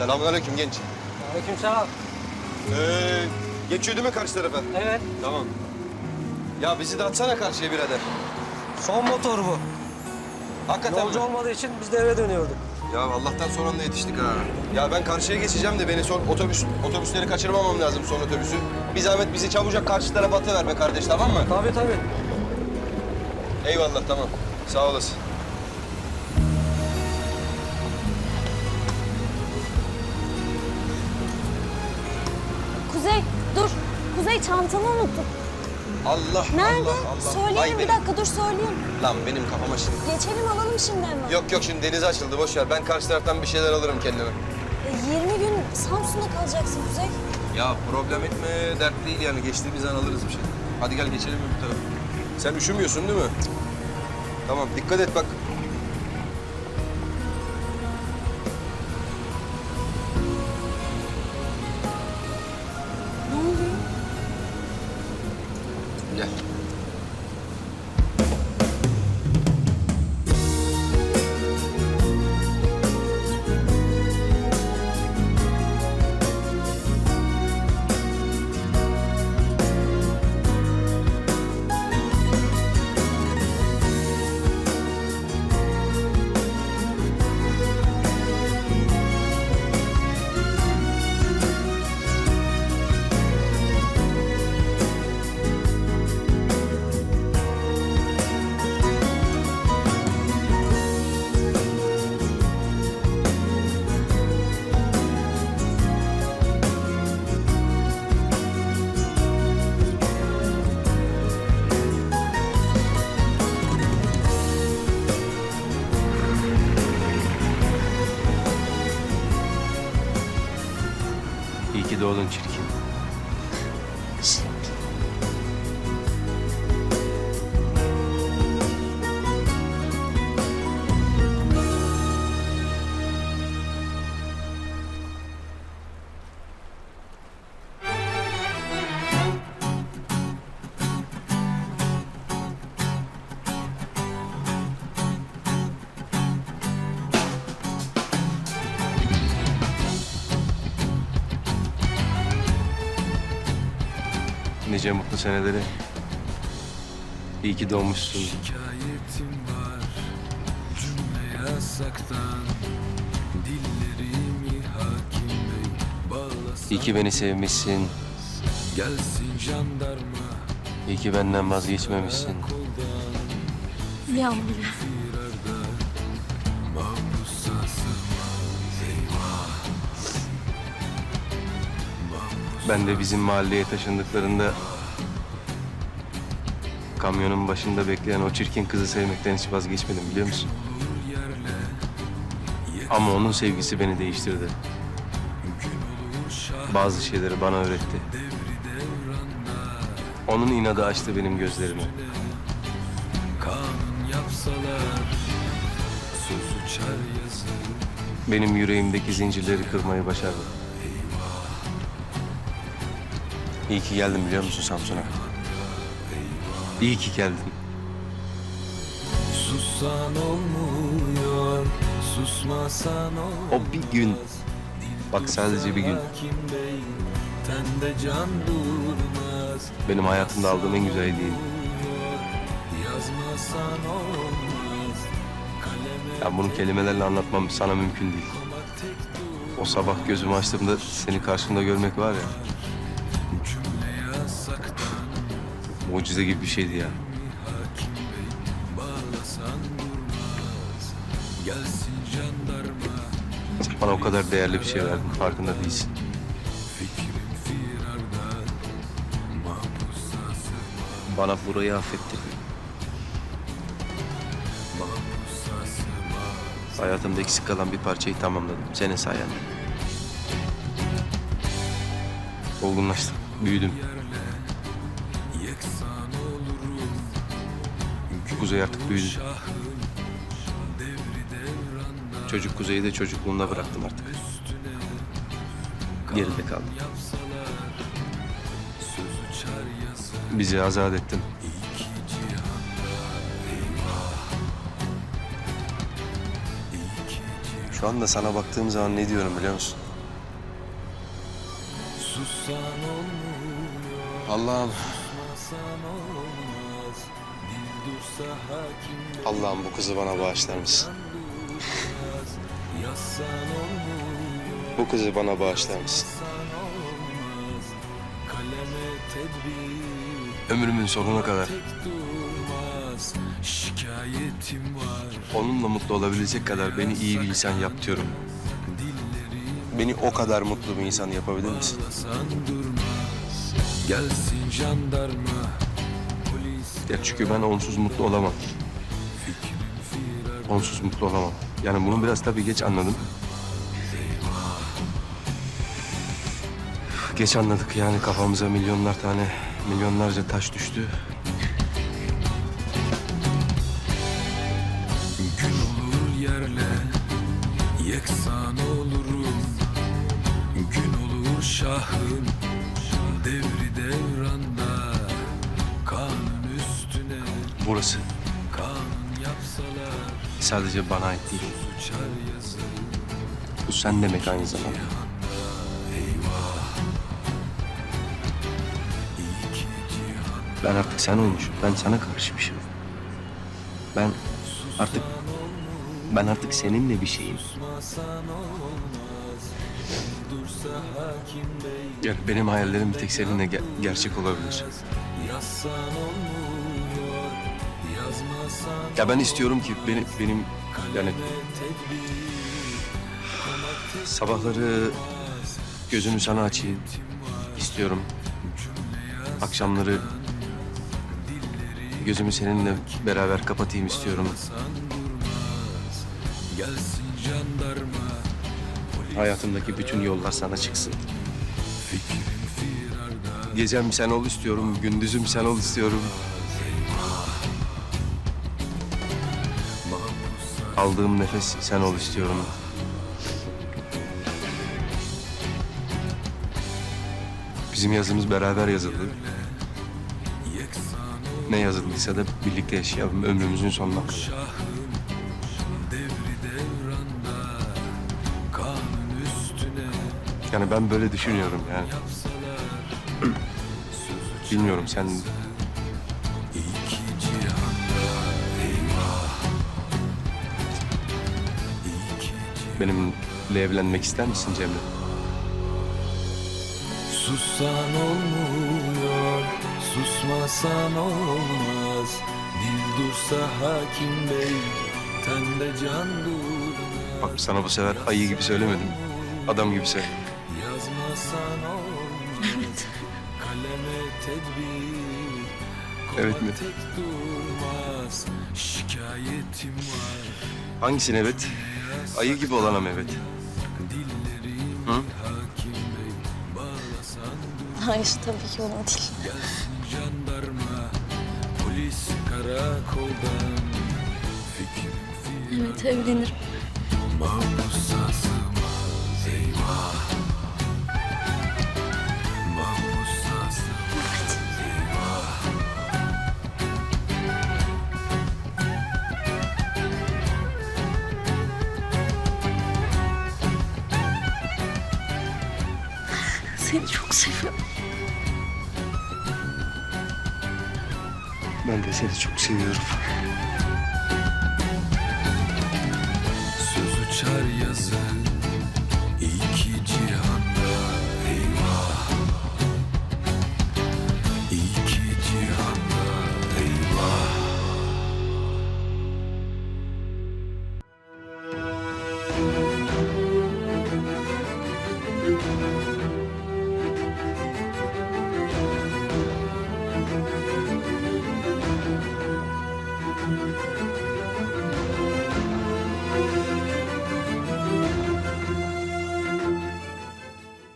Selamünaleyküm genç. Aleykümselam. Ee, geçiyor değil mi karşı tarafa? Evet. Tamam. Ya bizi de atsana karşıya birader. Son motor bu. Hakikaten Yolcu mi? olmadığı için biz de eve dönüyorduk. Ya Allah'tan son anda yetiştik ha. Ya ben karşıya geçeceğim de beni son otobüs otobüsleri kaçırmamam lazım son otobüsü. Bir zahmet bizi çabucak karşı tarafa atıver be kardeş tamam mı? Tabii tabii. Eyvallah tamam. Sağ olasın. Kuzey çantanı unuttum. Allah Nerede? Allah Allah. Söyleyelim Vay bir benim- dakika dur söyleyeyim. Lan benim kafama şimdi. Geçelim alalım şimdi hemen. Yok yok şimdi deniz açıldı boş ver. Ben karşı taraftan bir şeyler alırım kendime. E, 20 gün Samsun'da kalacaksın Kuzey. Ya problem etme, dert değil yani. Geçtiğimiz an alırız bir şey. Hadi gel geçelim bir tarafa. Sen üşümüyorsun değil mi? Tamam, dikkat et bak. Nice mutlu senelere. İyi ki doğmuşsun. Şikayetim var cümle yasaktan Dillerimi hakim bey bağlasın İyi ki beni sevmişsin. Gelsin jandarma İyi ki benden vazgeçmemişsin. Yavrum. Ben de bizim mahalleye taşındıklarında kamyonun başında bekleyen o çirkin kızı sevmekten hiç vazgeçmedim biliyor musun? Ama onun sevgisi beni değiştirdi. Bazı şeyleri bana öğretti. Onun inadı açtı benim gözlerimi. Benim yüreğimdeki zincirleri kırmayı başardı. İyi ki geldin biliyor musun Samsun'a? İyi ki geldin. Sussan olmuyor, susmasan olmaz. O bir gün, bak sadece bir gün benim hayatımda aldığım en güzel hediye. Yazmasan olmaz. Kaleme Ya bunu kelimelerle anlatmam sana mümkün değil. O sabah gözümü açtığımda seni karşımda görmek var ya, mucize gibi bir şeydi ya. bana o kadar değerli bir şey verdin, farkında değilsin. Bana burayı affettirdin. Hayatımda eksik kalan bir parçayı tamamladım senin sayende. Olgunlaştım, büyüdüm. Kuzey artık büyüdü. Çocuk Kuzey'i de çocukluğunda bıraktım artık. Geride kaldım. Bizi azat ettin. Şu anda sana baktığım zaman ne diyorum biliyor musun? Allah'ım, Allah'ım bu kızı bana bağışlar mısın? Bu kızı bana bağışlar mısın? Ömrümün sonuna kadar onunla mutlu olabilecek kadar beni iyi bir insan yap diyorum. Beni o kadar mutlu bir insan yapabilir misin? Gelsin jandarma Ya çünkü ben onsuz mutlu olamam. Onsuz mutlu olamam. Yani bunu biraz tabii geç anladım. Geç anladık yani kafamıza milyonlar tane, milyonlarca taş düştü. Gün olur yerle Yeksan olurum Gün olur şahın Devri Burası sadece bana ait değil. Bu sen demek aynı zamanda. Ben artık sen olmuşum. Ben sana karşımışım. Ben artık ben artık seninle bir şeyim. Yani benim hayallerim bir tek seninle ge- gerçek olabilir. Ya ben istiyorum ki benim benim yani sabahları gözümü sana açayım istiyorum. Akşamları gözümü seninle beraber kapatayım istiyorum. Hayatımdaki bütün yollar sana çıksın. Gecem sen ol istiyorum, gündüzüm sen ol istiyorum. Aldığım nefes sen ol istiyorum. Bizim yazımız beraber yazıldı. Ne yazıldıysa da birlikte yaşayalım ömrümüzün sonuna kadar. Yani ben böyle düşünüyorum yani. Bilmiyorum sen benimle evlenmek ister misin Cemre? Sussan olmuyor, susmasan olmaz. Dil dursa hakim bey, tende can durmaz. Bak sana bu sefer ayı gibi söylemedim. Adam gibi söyle. Yazmasan olmaz. Kaleme tedbir, Evet mi? Hangisine evet? Ayı gibi olana mı evet? Hı? Hayır tabii ki ona değil. Gelsin jandarma, polis karakoldan Fikrim firar, Evet evlenirim. mahpusa sığmaz eyvah Seni çok seviyorum. Ben de seni çok seviyorum. Söz uçar yazı